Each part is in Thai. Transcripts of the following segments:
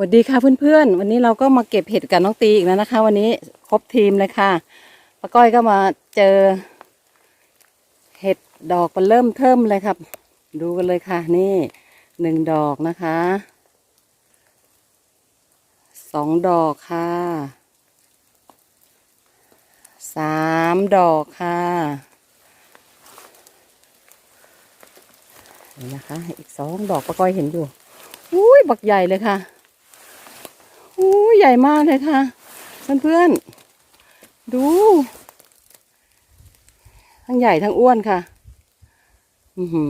สวัสดีค่ะเพื่อนๆ วันนี้เราก็มาเก็บเห็ดกับน้องตีอีกแล้วนะคะ วันนี้ครบทีมเลยค่ะป้าก้อยก็มาเจอ เห็ดดอกมันเริ่มเทิมเลยครับ ดูกันเลยค่ะ นี่หนึ่งดอกนะคะสองดอกค่ะสามดอกค่ะนี่นะคะ อีกสองดอกป้าก้อยเห็นอยู่อุ้ยบักใหญ่เลยค่ะ อ้ยใหญ่มากเลยค่ะ เพื่อนๆ ดู ทั้งใหญ่ทั้งอ้วนค่ะ อือหื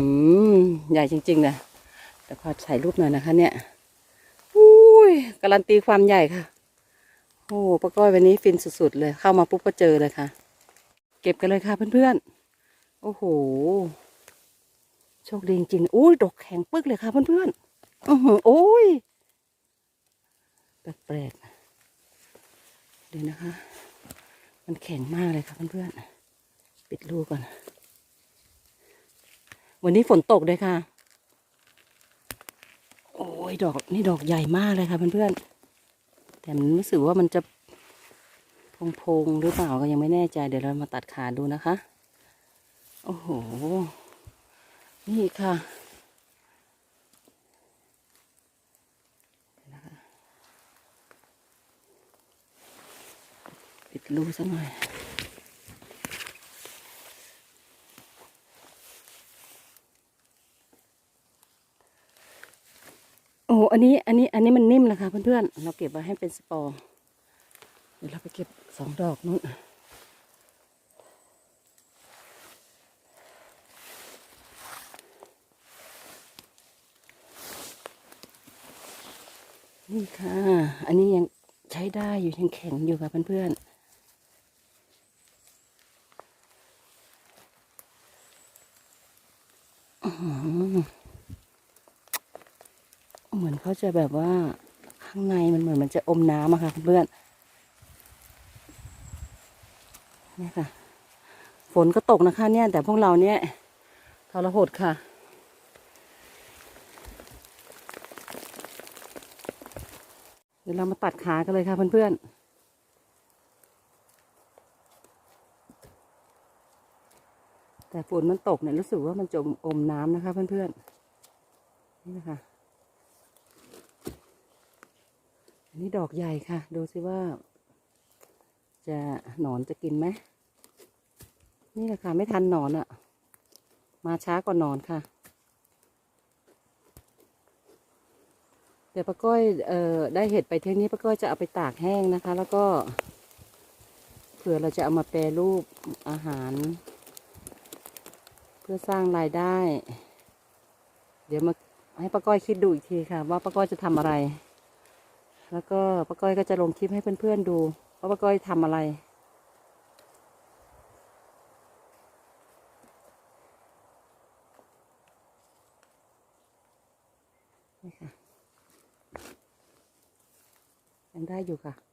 อใหญ่จริงๆนะแต่ขอถ่ายรูปหน่อยนะคะ เนี่ยอุ้ยการันตีความใหญ่ค่ะ โอ้ป้าก้อยวันนี้ฟินสุดๆเลย เข้ามาปุ๊บก็เจอเลยค่ะ เก็บกันเลยค่ะเพื่อนๆ โอ้โห โชคดีจริงๆอุ้ยดกแข็งปึ๊กเลยค่ะเพื่อนๆ อือหือโอ้ย แปลกๆเดี๋ยวนะคะ มันแข็งมากเลยค่ะเพื่อนๆ ปิดรูก่อน วันนี้ฝนตกเลยค่ะ โอ้ยดอกนี่ดอกใหญ่มากเลยค่ะเพื่อนๆ แต่มันรู้สึกว่ามันจะพงๆหรือเปล่าก็ยังไม่แน่ใจ เดี๋ยวเรามาตัดขาดูนะคะ โอ้โห นี่ค่ะ รูสักหน่อยโอ้อันนี้ อันนี้ อันนี้มันนิ่มแล้วค่ะเพื่อนๆ เราเก็บไว้ให้เป็นสปอร์ เดี๋ยวเราไปเก็บสองดอกนู้นนี่ค่ะ อันนี้ยังใช้ได้อยู่ยังแข็งอยู่ค่ะเพื่อนๆอื้อหือ เหมือนเขาจะแบบว่าข้างในมันเหมือนมันจะอมน้ำอะค่ะเพื่อนนี่ค่ะ ฝนก็ตกนะคะ เนี่ย แต่พวกเราเนี่ยทรหดค่ะเดี๋ยวเรามาตัดขากันเลยค่ะเพื่อนๆ แต่ฝนมันตกเนี่ยรู้สึกว่ามันจมอมน้ำนะคะ เพื่อนๆนี่นะคะอันนี้ดอกใหญ่ค่ะ ดูสิว่า จะหนอนจะกินไหมนี่แหละค่ะ ไม่ทันหนอนอะ่ะ มาช้ากว่าหนอนค่ะเดี๋ยวป้าก้อยเอ่อได้เห็ดไปเที่ยงนี้ป้าก้อยจะเอาไปตากแห้งนะคะ แล้วก็เผื่อเราจะเอามาแปรรูปอาหาร พื่อสร้างรายได้ เดี๋ยวมาให้ป้าก้อยคิดดูอีกทีค่ะ ว่าป้าก้อยจะทำอะไร แล้วก็ป้าก้อยก็จะลงคลิปให้เพื่อนๆดูว่าป้าก้อยทำอะไร นี่ค่ะยังได้อยู่ค่ะ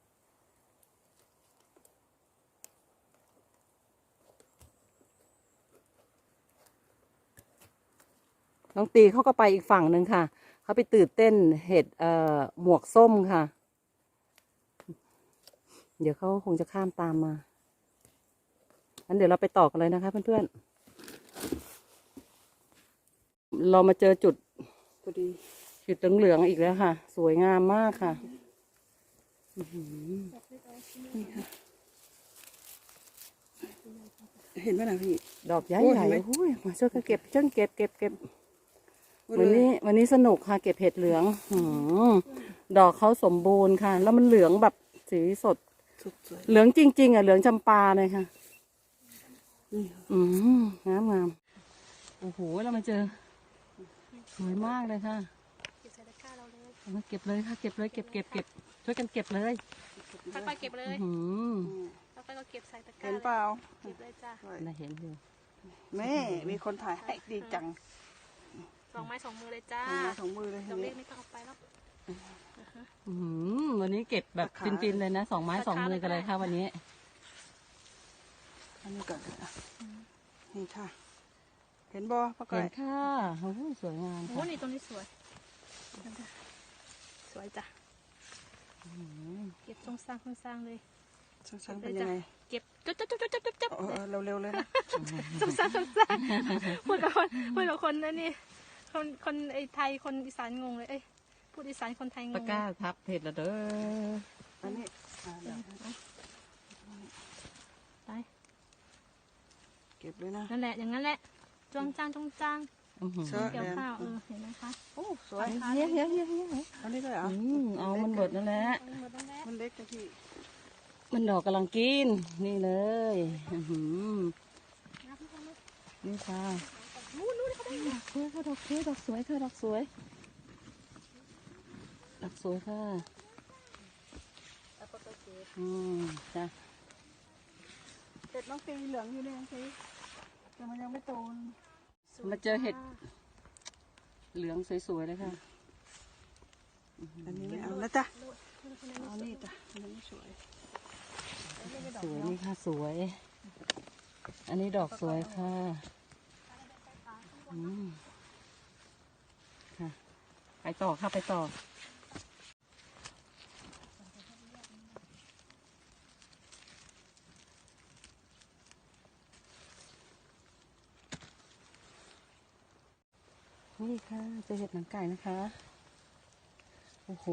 น้องตีเขาก็ไปอีกฝั่งหนึ่งค่ะ เขาไปตื่นเต้นเห็ดเอ่อหมวกส้มค่ะ เดี๋ยวเขาคงจะข้ามตามมางั้นเดี๋ยวเราไปต่อกันเลยนะคะ เพื่อนๆ เรามาเจอจุดพอดีจุดเหลืองๆอีกแล้วค่ะ สวยงามมากค่ะอื้อหือนี่ค่ะ เห็นไหมนะพี่ ดอกใหญ่โอ้ยใหญ่เห็นไหมโอ้ยมาช่วยกันเก็บช่วยกันเก็บเก็บเก็บ วัวันนี้วันนี้สนุกค่ะเก็บเห็ดเหลืองหือดอกเขาสมบูรณ์ค่ะ แล้วมันเหลืองแบบสีสด สุดสวยเหลืองจริง ๆ อะเหลืองจำปาเลยค่ะอืมงามงามโอ้โหเรามาเจอ สวยมากเลยค่ะเก็บใส่ตะกร้าเราเลยเอามาเก็บเลยค่ะ เก็บเลยเก็บเก็บเก็บช่วยกันเก็บเลยพักไปเก็บเลยอืมพักไปก็เก็บใส่ตะกร้าเห็นเลยเปล่า เก็บเลยจ้า น่าเห็นอยู่ แม่ มีคนถ่ายให้ดีจัง สองไม้สองมือเลยจ้าทำมาสองมือเลยดทีอกเล็นี้ กไม่ต้องเอาไปแล้ว อืมวันนี้เก็บแบบราคา ฟินๆเลยนะสองไม้สองมือกันเลยค่ะวันนี้ อันนี้ก่อนนะนี่ค่ะ เห็นบ่ป้าก้อเห็ยนค่ะโอ้โหสวยงามโอ้ค่ะนี่ตรงนี้สวย สวยจ้ะ เก็บทรงสร้างทรงสร้างเลยช่างช่างเป็นยังไงเก็บจุ๊บจุ๊บจุ๊บจุ๊บจุ๊บจุ๊บเออเออเร็วๆเลยนะ ทรงสร้างทรงสร้างพูดกับคนพูดกับคนนั่นนี่ คนคนไอ้ไทยคนอีสานงงเลยเอ้ยพูดอีสานคนไทยงงตะกร้าพับเผ็ดแล้วเด้ออันนี้อ่าเดี๋ยวไปเก็บเลยนะ นั่นแหละอย่างนั้นแหละจวงจ้างจวงจ้างอื้อหือเสื้อเกี่ยวแดงข้าวเออเห็นไหมคะโอ้สวยเฮียเฮียเฮียเฮียอันนี้ด้วยเหรออืมเอามันเบิดนั่นแหละเอาหมดตรงนี้มันเล็กนะพี่มันดอกกำลังกิน นี่เลย อื้อหือนะพี่คนนี้นี่ค่ะ วยค่ะดอกสวยดอกสวยค่ะดอกสวยดอกสวยค่ะอืมจ้ะเห็ดน้องตีเหลืองอยู่เนี่ยน้องตีแต่มันยังไม่โตนมาเจอเห็ด เหลืองสวยๆเลยค่ะ อันนี้ไม่เอาแล้วจ้ะเอานี่จ้ะอันนี้ไม่สวยสวยนี่ค่ะสวย อันนี้ดอกสวยค่ะอืมค่ะ ไปต่อค่ะไปต่อ นี่ค่ะจะเห็ดหนังไก่นะคะ โอ้โห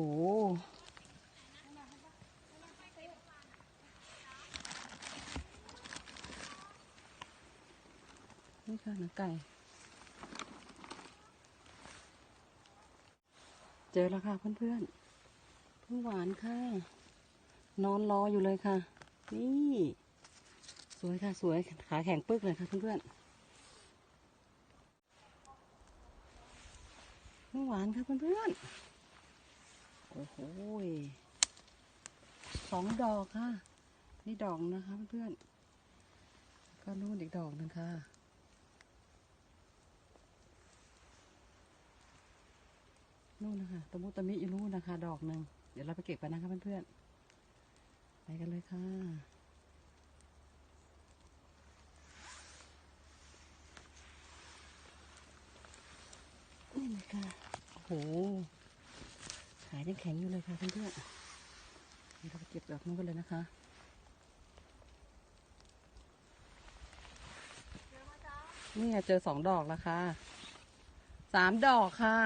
นี่ค่ะหนังไก่ เจอแล้วค่ะเพื่อนๆเพิ่งหวานค่ะ นอนรออยู่เลยค่ะ นี่ สวยค่ะสวยขาแข็งปึ๊กเลยค่ะเพื่อนๆเพิ่งหวานค่ะเพื่อนๆโอ้โหสองดอกค่ะ นี่ดอกนะคะเพื่อนๆก็นู่นอีกดอกหนึ่งค่ะ นู่นนะคะตะมุตะมิอยู่นู่นนะคะ ดอกหนึ่งเดี๋ยวเราไปเก็บกันนะคะเพื่อนๆไปกันเลยค่ะ นี่เลยค่ะโอ้โหขายังแข็งอยู่เลยค่ะเพื่อนๆเดี๋ยวเราไปเก็บดอกนู้นกันเลยนะคะนี่เจอสองดอกแล้วค่ะสามดอกค่ะ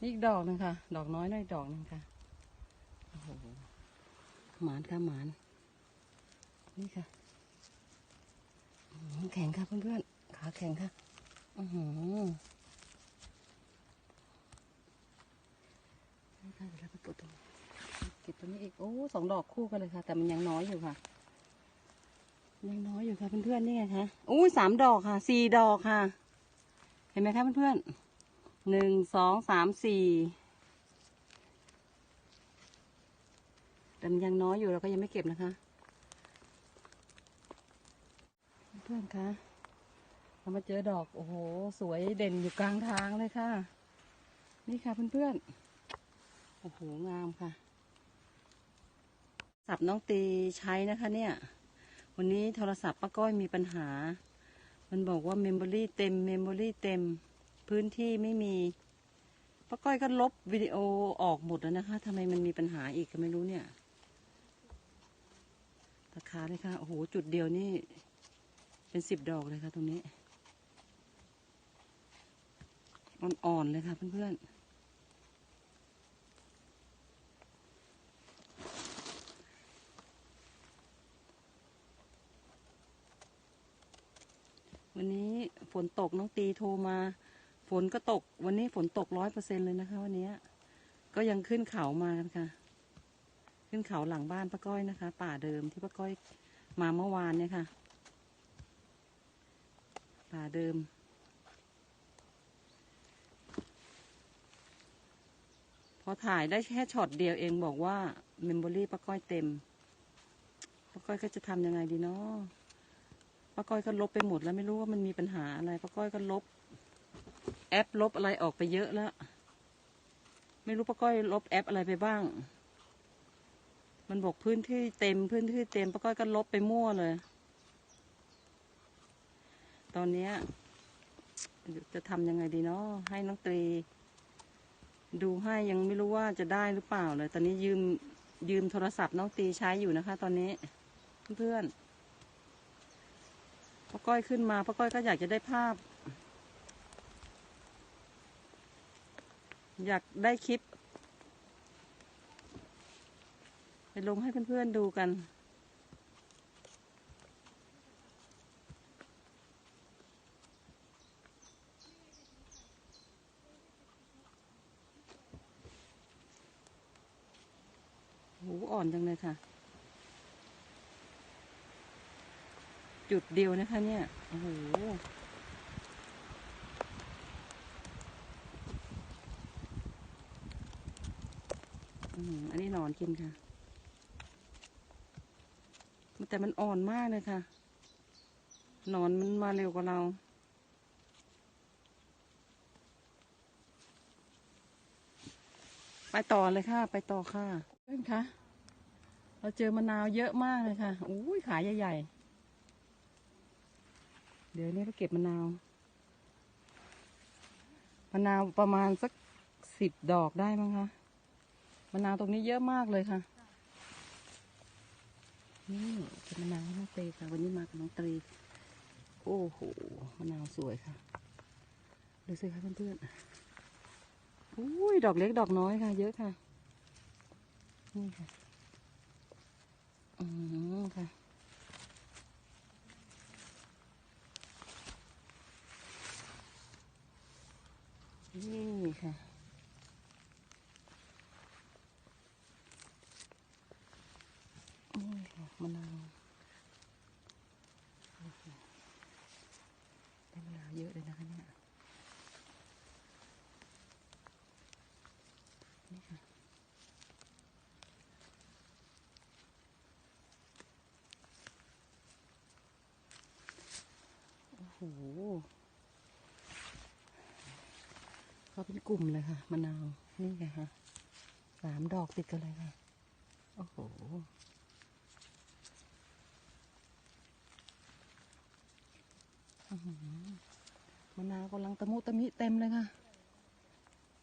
นี่อีกดอกหนึ่งค่ะ ดอกน้อยน้อยดอกหนึ่งค่ะ โอ้โห หมานค่ะหมาน นี่ค่ะแข็งค่ะเพื่อนๆ ขาแข็งค่ะ อือหือนี่ค่ะเดี๋ยวเราไปปลดตรงเก็บตรงนี้อีก โอ้สองดอกคู่กันเลยค่ะ แต่มันยังน้อยอยู่ค่ะ ยังน้อยอยู่ค่ะเพื่อนๆนี่ไงคะอู้สามดอกค่ะ สี่ดอกค่ะ เห็นไหมคะเพื่อนๆ หนึ่งสองสามสี่แต่มันยังน้อยอยู่เราก็ยังไม่เก็บนะคะ เพื่อนคะเรามาเจอดอก โอ้โห สวยเด่นอยู่กลางทางเลยค่ะ นี่ค่ะเพื่อนๆ โอ้โห งามค่ะ สับน้องตีใช้นะคะเนี่ย วันนี้โทรศัพท์ป้าก้อยมีปัญหา มันบอกว่าเมมโมรี่เต็ม เมมโมรี่เต็ม พื้นที่ไม่มีป้าก้อยก็ลบวิดีโอออกหมดแล้วนะคะทำไมมันมีปัญหาอีกก็ไม่รู้เนี่ยราคาเลยค่ะโอ้โหจุดเดียวนี่ เป็นสิบดอกเลยค่ะตรงนี้อ่อนๆเลยค่ะเพื่อนๆวันนี้ฝนตกน้องตีโทรมา นก็ตก วันนี้ฝนตกร้อยเปอร์เซ็นเลยนะคะ วันนี้ก็ยังขึ้นเขามากันค่ะ ขึ้นเขาหลังบ้านป้าก้อยนะคะ ป่าเดิมที่ป้าก้อยมาเมื่อวานเนี่ยค่ะ ป่าเดิมพอถ่ายได้แค่ช็อตเดียวเองบอกว่าเมมโมรี่ป้าก้อยเต็มป้าก้อยก็จะทำยังไงดีเนาะป้าก้อยก็ลบไปหมดแล้วไม่รู้ว่ามันมีปัญหาอะไรป้าก้อยก็ลบ แอปลบอะไรออกไปเยอะแล้ว ไม่รู้ป้าก้อยลบแอปอะไรไปบ้าง มันบอกพื้นที่เต็มพื้นที่เต็มป้าก้อยก็ลบไปมั่วเลย ตอนนี้จะทำยังไงดีเนาะให้น้องตรี ดูให้ยังไม่รู้ว่าจะได้หรือเปล่าเลย ตอนนี้ยืมยืมโทรศัพท์น้องตีใช้อยู่นะคะ ตอนนี้เพื่อนป้าก้อยขึ้นมาป้าก้อยก็อยากจะได้ภาพ อยากได้คลิป ไปลงให้เพื่อนๆดูกัน หูอ่อนจังเลยค่ะ จุดเดียวนะคะเนี่ย โอ้โห อันนี้หนอนกินค่ะ แต่มันอ่อนมากเลยค่ะหนอนมันมาเร็วกว่าเรา ไปต่อเลยค่ะ ไปต่อค่ะ เพื่อนคะ เราเจอมะนาวเยอะมากเลยค่ะ อุ้ยขายใหญ่ๆ เดี๋ยวนี้เราเก็บมะนาว มะนาวประมาณสักสิบดอกได้มั้งคะ มะนาวตรงนี้เยอะมากเลยค่ะ นี่เป็นมะนาวน้องเตยค่ะวันนี้มากับน้องเตยโอ้โหมะนาวสวยค่ะ ดูสิคะเพื่อนๆอุ้ยดอกเล็กดอกน้อยค่ะ เยอะค่ะ นี่ค่ะ อืมค่ะนี่ค่ะ นี่ค่ะมะนาวได้มะนาวเยอะเลยนะคะเนี่ยนี่ค่ะโอ้โหเขาเป็นกลุ่มเลยค่ะมะนาวนี่ไงค่ะสามดอกติดกันเลยค่ะ โอ้โห อื้อหือ มะนาวกำลังตะมุตะมิเต็มเลยค่ะ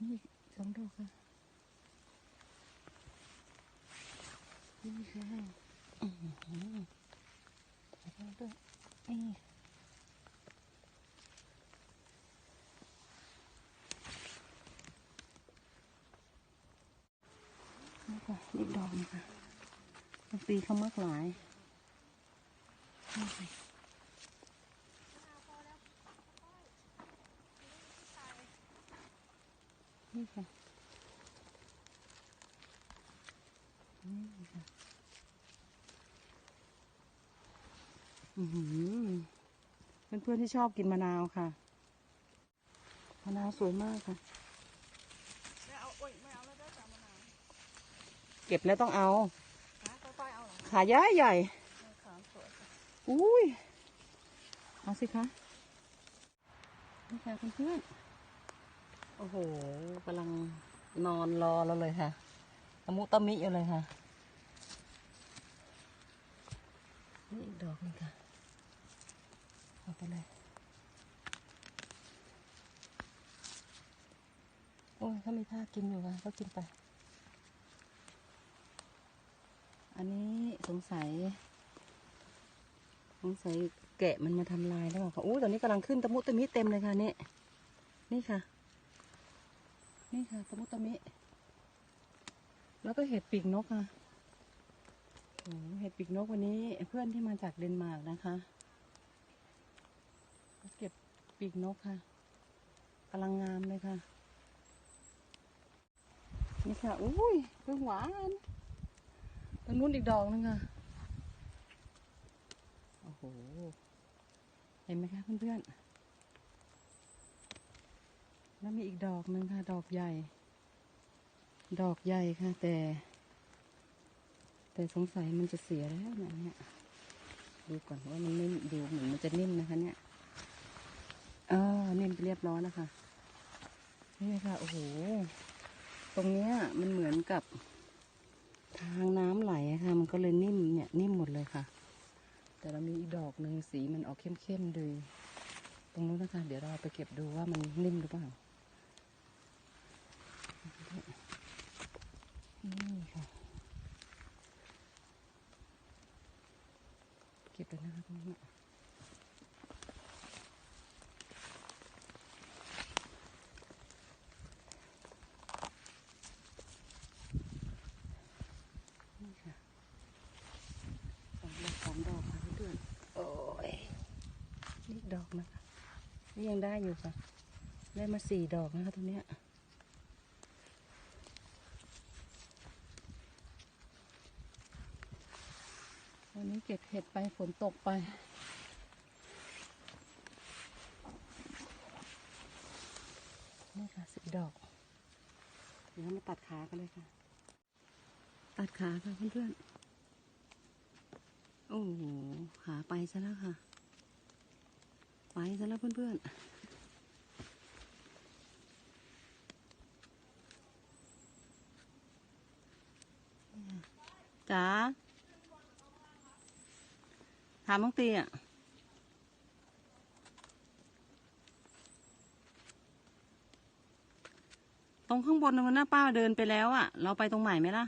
นี่สองดอกค่ะนี่ค่ะอือหือถ่ายรูปด้วยนี่นี่ค่ะอีกดอกนึงค่ะปีเขามากหลายนี่ค่ะ นี่ค่ะนี่ค่ะอือหือเพื่อนๆที่ชอบกินมะนาวค่ะ มะนาวสวยมากค่ะไม่เอาโอ้ยไม่เอาแล้วได้แต่มะนาวเก็บแล้วต้องเอานะค่อยๆเอาเหรอขาย้ายใหญ่เออขาวสวยค่ะอุ้ยเอาสิคะนี่ค่ะเพื่อนๆ โอ้โหกำลังนอนรอเราเลยค่ะตะมุตะมิอยู่เลยค่ะ นี่อีกดอกหนึงค่ะเอาไปเลย โอ้ยเขามีท่ากินอยู่ค่ะก็กินไป อันนี้สงสัย สงสัยแกะมันมาทำลายแล้วเปล่าคะอู้ตอนนี้กำลังขึ้นตะมุตะมิเต็มเลยค่ะนี่ นี่ค่ะ นี่ค่ะตะมุตะมิ แล้วก็เห็ดปีกนกค่ะโอ้โหเห็ดปีกนกวันนี้เพื่อนที่มาจากเดนมาร์กนะคะเก็บปีกนกค่ะกำลังงามเลยค่ะ นี่ค่ะอุ้ยเพิ่งหวานตรงนู้นอีกดอกนึงค่ะโอ้โหเห็นไหมคะเพื่อนๆ แล้วมีอีกดอกหนึ่งค่ะ ดอกใหญ่ ดอกใหญ่ค่ะ แต่ แต่สงสัยมันจะเสียแล้วนะเนี่ยดูก่อนว่ามันนิ่มดูเหมือนมันจะนิ่มนะคะ เนี่ยอ๋อนิ่มไปเรียบร้อยนะคะนี่ค่ะโอ้โหตรงเนี้ยมันเหมือนกับทางน้ำไหลค่ะ มันก็เลยนิ่มเนี่ยนิ่มหมดเลยค่ะ แต่เรามีอีกดอกหนึ่งสีมันออกเข้มๆดูตรงนู้นนะคะ เดี๋ยวเราไปเก็บดูว่ามันนิ่มหรือเปล่า นี่ค่ะ เก็บเลยนะคะตรงนี้นี่ค่ะสองดอกสองดอกค่ะเพื่อนโอ้ยนี่ดอกนะคะนี่ยังได้อยู่ค่ะ ได้มาสี่ดอกนะคะตรงเนี้ย วันนี้เก็บเห็ดไปฝนตกไป นี่ค่ะสิบดอก เดี๋ยวมาตัดขากันเลยค่ะ ตัดขาค่ะเพื่อนๆ โอ้โห ขาไปซะแล้วค่ะ ไปซะแล้วเพื่อนๆจ๋าามน้องตีอะตรงข้างบนนะมันหน้าป้าเดินไปแล้วอะ เราไปตรงใหม่ไหมล่ะ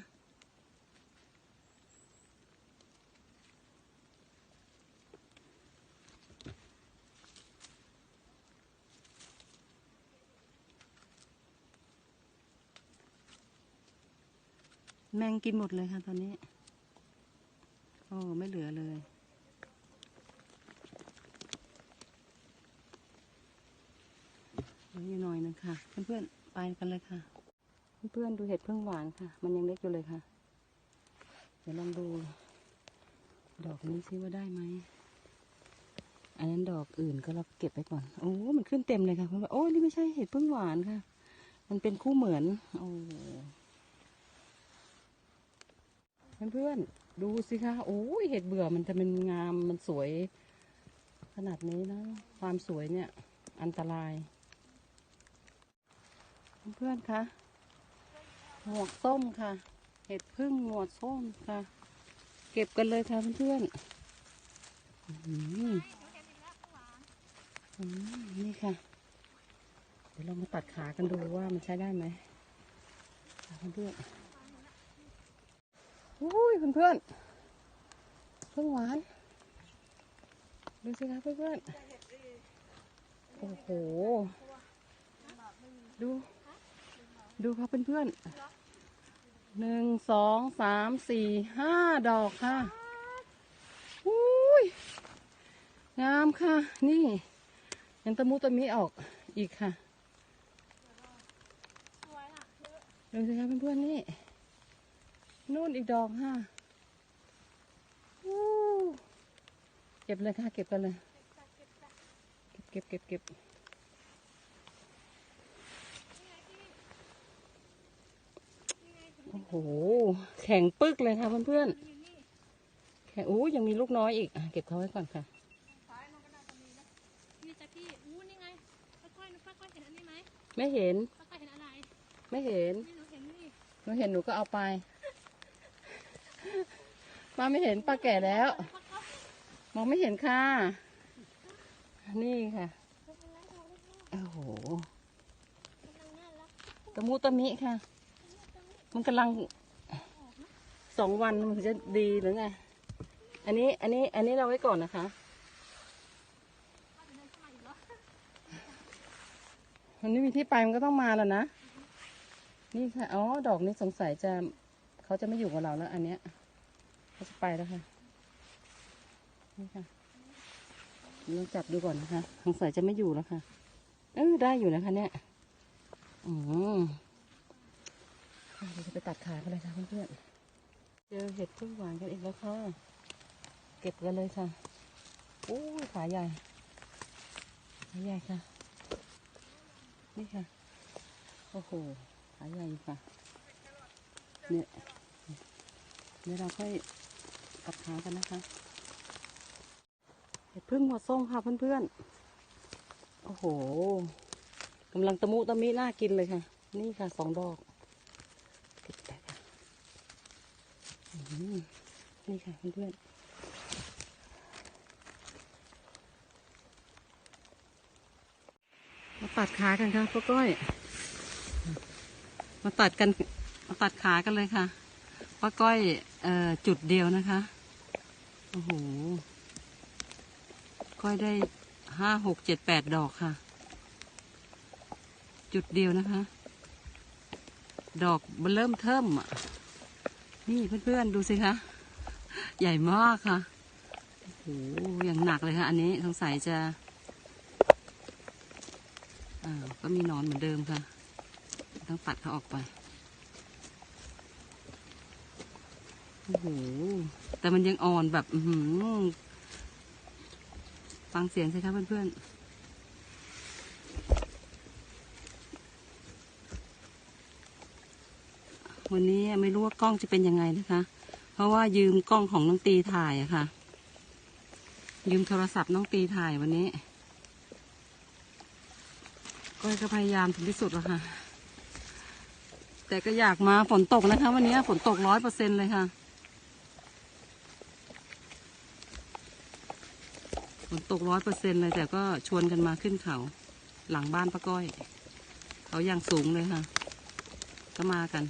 แมงกินหมดเลยค่ะตอนนี้ โอ้ ไม่เหลือเลย เหลื อยู่หน่อยนึงค่ะ เพื่อนๆไปกันเลยค่ะ เพื่อนๆดูเห็ดพึ่งหวานค่ะ มันยังเล็กอยู่เลยค่ะ เดี๋ยวลองดู ดอกนี้ซิว่าได้ไหมอันนั้นดอกอื่นก็เราเก็บไปก่อน โอ้ มันขึ้นเต็มเลยค่ะเพื่อนๆโอ้ยนี่ไม่ใช่เห็ดพึ่งหวานค่ะ มันเป็นคู่เหมือน โอ้เพื่อนๆดูสิคะ โอ้ยเห็ดเบื่อมันจะเป็นงาม มันสวย ขนาดนี้นะ ความสวยเนี่ย อันตราย เพื่อนๆคะหมวกส้มค่ะ เห็ดพึ่งหมวกส้มค่ะ เก็บกันเลยค่ะเพื่อนๆนี่ค่ะ เดี๋ยวเรามาตัดขากันดูว่ามันใช้ได้ไหมเพื่อนๆอุ้ยเพื่อนๆพึ่งหวานดูสิคะเพื่อนๆโอ้โห ดู ดูครับเพื่อนๆหนึ่งสองสามสี่ห้าดอกค่ะอุ้ยงามค่ะ นี่ยังตะมุตะมิออกอีกค่ะสวยอะดูสิครับเพื่อนๆนี่นู่นอีกดอกค่ะเก็บเลยค่ะ เก็บกันเลย เก็บเก็บเก็บเก็บ โอ้โห แข็งปึกเลยค่ะเพื่อนๆ แข็งอู้ยังมีลูกน้อยอีกอเก็บเขาไว้ก่อนค่ะนี่จ้ะพี่อู้นี่ไงค่อยๆค่อยๆเห็นอันนี้ไหมไม่เห็นค่อยๆเห็นอะไร ไม่เห็นหนูเห็นนี่หนูเห็นหนูก็เอาไปป้าไม่เห็นป้าแก่แล้ว มองไม่เห็นค่ะ นี่ค่ะ โอ้โหตะมุตะมิค่ะ มันกำลังสองวันมันถึงจะดีหรือไง อันนี้ อันนี้ อันนี้เราไว้ก่อนนะคะ มันไม่มีที่ไปมันก็ต้องมาแล้วนะ นี่ค่ะ อ๋อ ดอกนี้สงสัยจะเขาจะไม่อยู่กับเราแล้ว อันเนี้ยเขาจะไปแล้วค่ะ นี่ค่ะลองจับดูก่อนนะคะ สงสัยจะไม่อยู่แล้วค่ะ เออได้อยู่นะคะเนี่ย อืม เดี๋ยวจะไปตัดขากันเลยค่ะเพื่อนๆ เจอเห็ดพึ่งหวานกันอีกแล้วค่ะ เก็บกันเลยค่ะโอ้ขาใหญ่ ขาใหญ่ค่ะ นี่ค่ะ โอ้โห ขาใหญ่ค่ะ เนี่ยเดี๋ยวเราค่อยตัดขากันนะคะ เห็ดพึ่งหัวส้มค่ะเพื่อนๆ โอ้โหกำลังตะมุตะมิน่ากินเลยค่ะ นี่ค่ะสองดอกบไปค่ะอื้อหือ นี่ค่ะเพื่อนๆมาตัดขากันค่ะพ่อก้อย มาตัดกัน มาตัดขากันเลยค่ะป้าก้อยเอ่อจุดเดียวนะคะ โอ้โห ก้อยได้ห้าหกเจ็ดแปดดอกค่ะ จุดเดียวนะคะ ดอกเริ่มเทิมอะ นี่เพื่อนๆดูสิคะ ใหญ่มากค่ะโอ้โหอย่างหนักเลยค่ะ อันนี้สงสัยจะอ่าก็มีนอนเหมือนเดิมค่ะ ต้องปัดเขาออกไปโอ้โหแต่มันยังอ่อนแบบ อืฟังเสียงสิคะเพื่อนๆ วันนี้ไม่รู้ว่ากล้องจะเป็นยังไงนะคะ เพราะว่ายืมกล้องของน้องตีถ่ายอะค่ะ ยืมโทรศัพท์น้องตีถ่ายวันนี้ก้อยก็พยายามถึงที่สุดแล้วค่ะ แต่ก็อยากมาฝนตกนะคะ วันนี้ฝนตกร้อยเปอร์เซ็นเลยค่ะฝนตกร้อยเปอร์เซ็นเลย แต่ก็ชวนกันมาขึ้นเขา หลังบ้านป้าก้อย เขาอย่างสูงเลยค่ะ ก็มากัน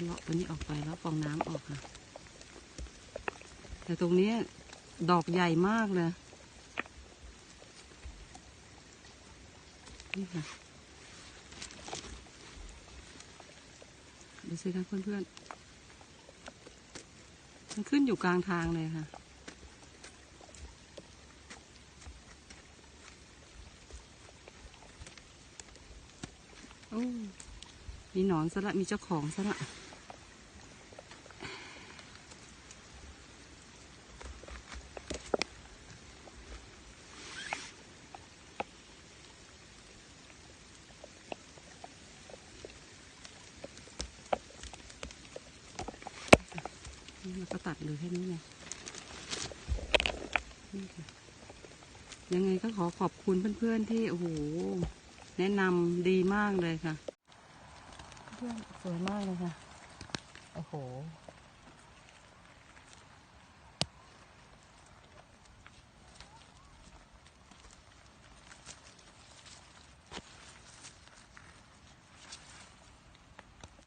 ก็เลาะ ตัวนี้ออกไปแล้วฟองน้ำออกค่ะ แต่ตรงนี้ดอกใหญ่มากเลย นี่ค่ะ ดูสิคะเพื่อนๆ มันขึ้นอยู่กลางทางเลยค่ะโอ้มีหนอนซะละ มีเจ้าของซะละ แล้วก็ตัดเหลยแค่นี้ไงนี่ค่ะยังไงก็ขอขอบคุณเพื่อนๆที่โอ้โหแนะนำดีมากเลยค่ะ เพื่อนสวยมากเลยค่ะ โอ้โห